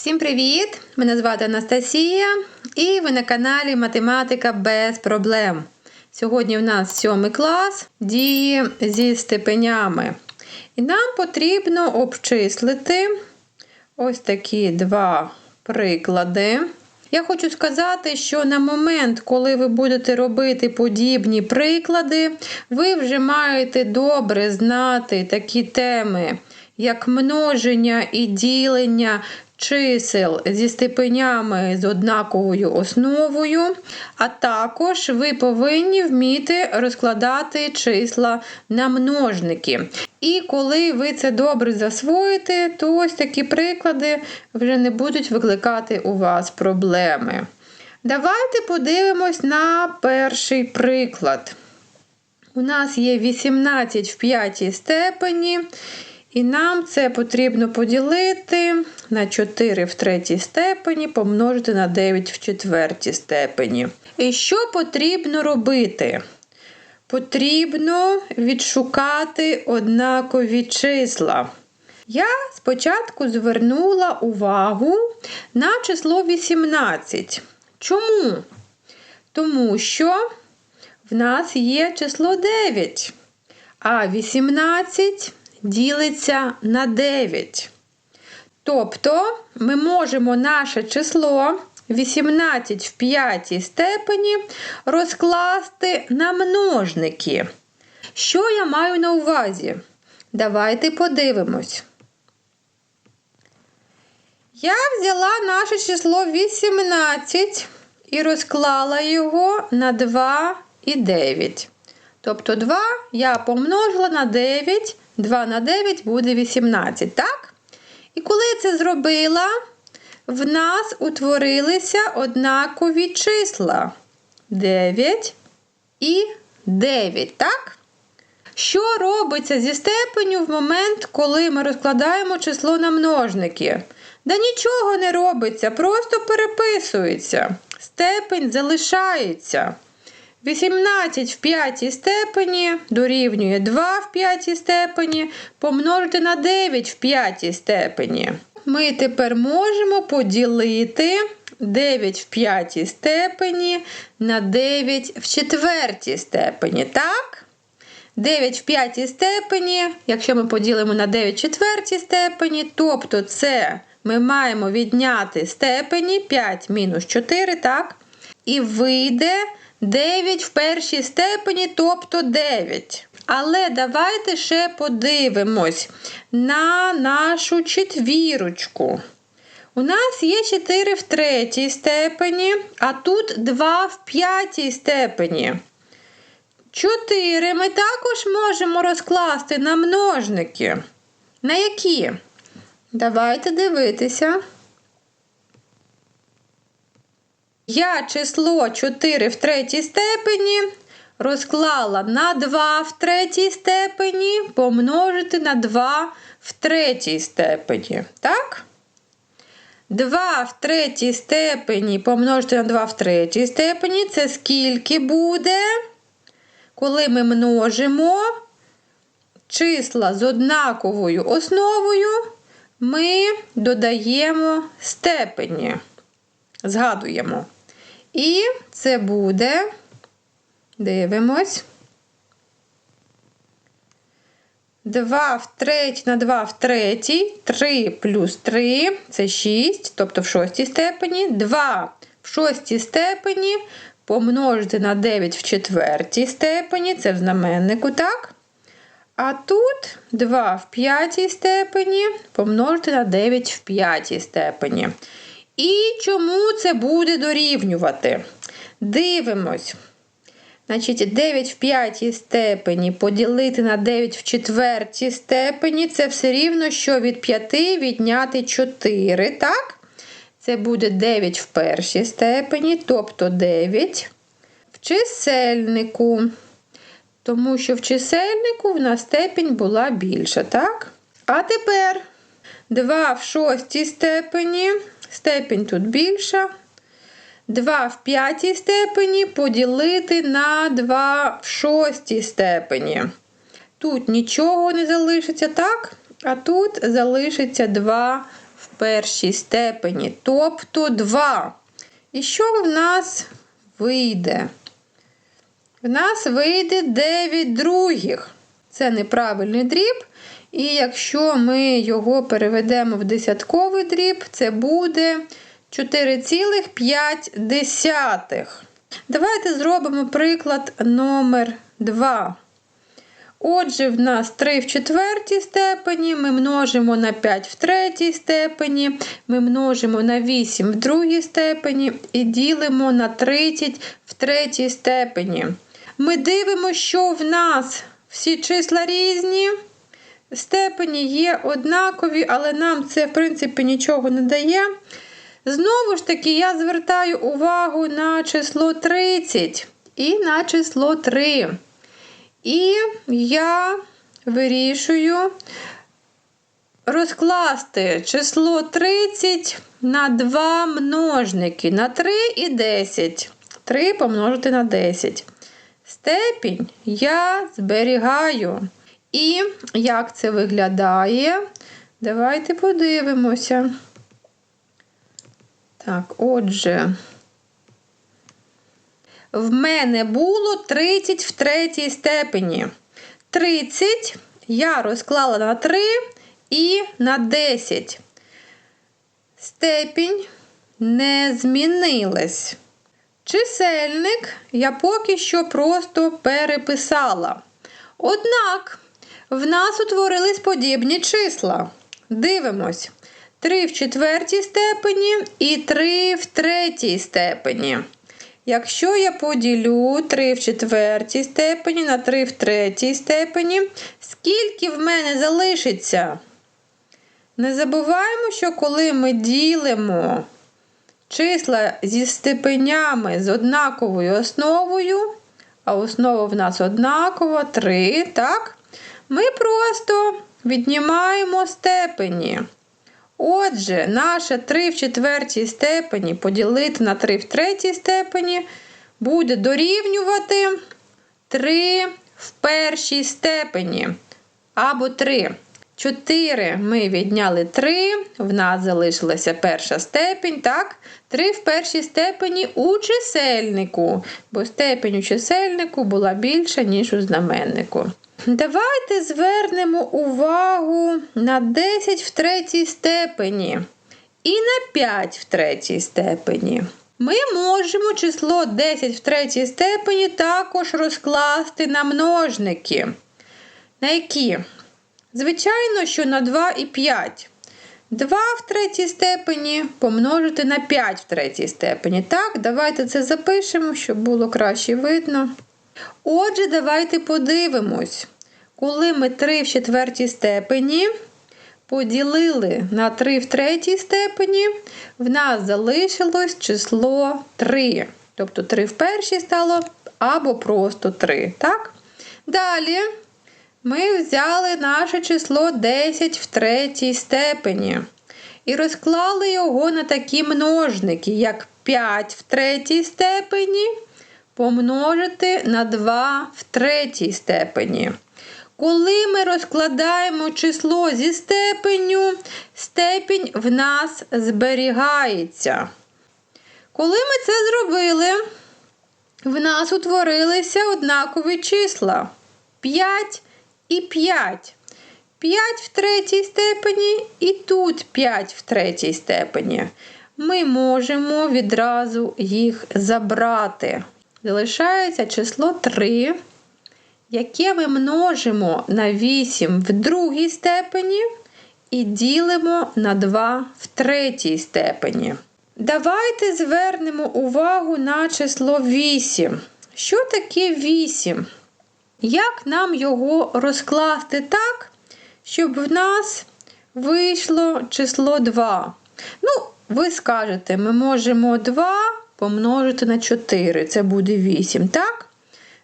Всім привіт! Мене звати Анастасія і ви на каналі Математика без проблем. Сьогодні в нас сьомий клас дії зі степенями. І нам потрібно обчислити ось такі два приклади. Я хочу сказати, що на момент, коли ви будете робити подібні приклади, ви вже маєте добре знати такі теми, як множення і ділення чисел зі степенями з однаковою основою, а також ви повинні вміти розкладати числа на множники. І коли ви це добре засвоїте, то ось такі приклади вже не будуть викликати у вас проблеми. Давайте подивимось на перший приклад. У нас є 18 в п'ятій степені. І нам це потрібно поділити на 4 в третій степені, помножити на 9 в четвертій степені. І що потрібно робити? Потрібно відшукати однакові числа. Я спочатку звернула увагу на число 18. Чому? Тому що в нас є число 9, а 18 ділиться на 9. Тобто ми можемо наше число 18 в п'ятій степені розкласти на множники. Що я маю на увазі? Давайте подивимось. Я взяла наше число 18 і розклала його на 2 і 9. Тобто 2 я помножила на 9 2 на 9 буде 18, так? І коли я це зробила, в нас утворилися однакові числа 9 і 9, так? Що робиться зі степеню в момент, коли ми розкладаємо число на множники? Да нічого не робиться, просто переписується. Степень залишається. 18 в п'ятій степені дорівнює 2 в п'ятій степені помножити на 9 в п'ятій степені. Ми тепер можемо поділити 9 в п'ятій степені на 9 в четвертій степені. Так? 9 в п'ятій степені, якщо ми поділимо на 9 в четвертій степені, тобто це ми маємо відняти степені 5 мінус 4, так? І вийде. 9 в першій степені, тобто 9. Але давайте ще подивимось на нашу четвірочку. У нас є 4 в третій степені, а тут 2 в п'ятій степені. 4 ми також можемо розкласти на множники. На які? Давайте дивитися. Я число 4 в третій степені розклала на 2 в третій степені помножити на 2 в третій степені. Так? 2 в третій степені помножити на 2 в третій степені це скільки буде, коли ми множимо числа з однаковою основою, ми додаємо степені. Згадуємо. І це буде, дивимось. 2 в третій на 2 в третій, 3 плюс 3 це 6, тобто в шостій степені. 2 в шостій степені помножити на 9 в четвертій степені, це в знаменнику, так? А тут 2 в п'ятій степені помножити на 9 в п'ятій степені. І чому це буде дорівнювати? Дивимось. Значить, 9 в п'ятій степені поділити на 9 в четвертій степені це все рівно, що від 5 відняти 4, так? Це буде 9 в першій степені, тобто 9 в чисельнику. Тому що в чисельнику в нас степень була більша, так? А тепер 2 в шостій степені степень тут більша. 2 в п'ятій степені поділити на 2 в шостій степені. Тут нічого не залишиться, так? А тут залишиться 2 в першій степені, тобто 2. І що в нас вийде? В нас вийде 9 других. Це неправильний дріб. І якщо ми його переведемо в десятковий дріб, це буде 4,5. Давайте зробимо приклад номер 2. Отже, в нас 3 в четвертій степені, ми множимо на 5 в третій степені, ми множимо на 8 в другій степені і ділимо на 30 в третій степені. Ми дивимося, що в нас всі числа різні. Степені є однакові, але нам це, в принципі, нічого не дає. Знову ж таки, я звертаю увагу на число 30 і на число 3. І я вирішую розкласти число 30 на 2 множники на 3 і 10. 3 помножити на 10. Степінь я зберігаю. І як це виглядає? Давайте подивимося. Так, отже, в мене було 30 в третій степені. 30 я розклала на 3 і на 10. Степінь не змінилась. Чисельник я поки що просто переписала. Однак в нас утворились подібні числа. Дивимось. 3 в четвертій степені і 3 в третій степені. Якщо я поділю 3 в четвертій степені на 3 в третій степені, скільки в мене залишиться? Не забуваємо, що коли ми ділимо числа зі степенями з однаковою основою, а основа в нас однакова 3, так? Ми просто віднімаємо степені. Отже, наше 3 в четвертій степені поділити на 3 в третій степені буде дорівнювати 3 в першій степені. Або 3. 4 ми відняли 3, в нас залишилася перша степень. так? 3 в першій степені у чисельнику, бо степень у чисельнику була більша, ніж у знаменнику. Давайте звернемо увагу на 10 в третій степені і на 5 в третій степені. Ми можемо число 10 в третій степені також розкласти на множники. На які? Звичайно, що на 2 і 5. 2 в третій степені помножити на 5 в третій степені. Так, давайте це запишемо, щоб було краще видно. Отже, давайте подивимось, коли ми 3 в четвертій степені поділили на 3 в третій степені, в нас залишилось число 3. Тобто 3 в першій стало або просто 3. Так? Далі ми взяли наше число 10 в третій степені. І розклали його на такі множники, як 5 в третій степені помножити на 2 в третій степені. Коли ми розкладаємо число зі степеню, степінь в нас зберігається. Коли ми це зробили, в нас утворилися однакові числа 5 і 5. 5 в третій степені і тут 5 в третій степені. Ми можемо відразу їх забрати. Залишається число 3, яке ми множимо на 8 в другій степені і ділимо на 2 в третій степені. Давайте звернемо увагу на число 8. Що таке 8? Як нам його розкласти так, щоб в нас вийшло число 2? Ну, ви скажете, ми можемо 2 помножити на 4, це буде 8, так?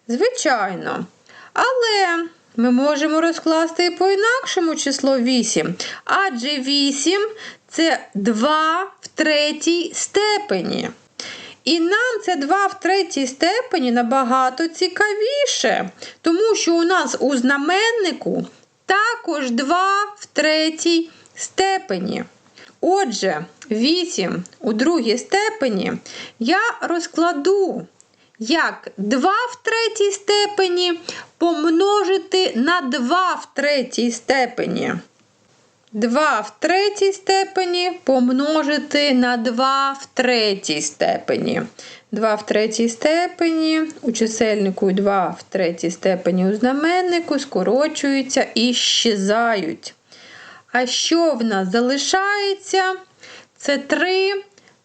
Звичайно. Але ми можемо розкласти і по-інакшому число 8. Адже 8 це 2 в третій степені. І нам це 2 в третій степені набагато цікавіше, тому що у нас у знаменнику також 2 в третій степені. Отже, 8 у другій степені я розкладу як 2 в третій степені помножити на 2 в третій степені. 2 в третій степені помножити на 2 в третій степені. 2 в третій степені у чисельнику і 2 в третій степені у знаменнику скорочуються і щезають. А що в нас залишається? Це 3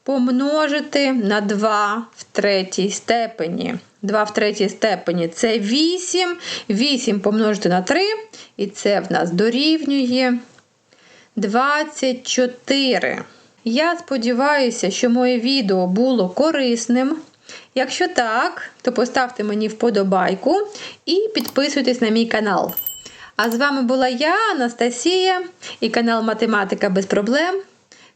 помножити на 2 в третій степені. 2 в третій степені це 8. 8 помножити на 3, і це в нас дорівнює 24. Я сподіваюся, що моє відео було корисним. Якщо так, то поставте мені вподобайку і підписуйтесь на мій канал. А з вами була я, Анастасія, і канал Математика без проблем.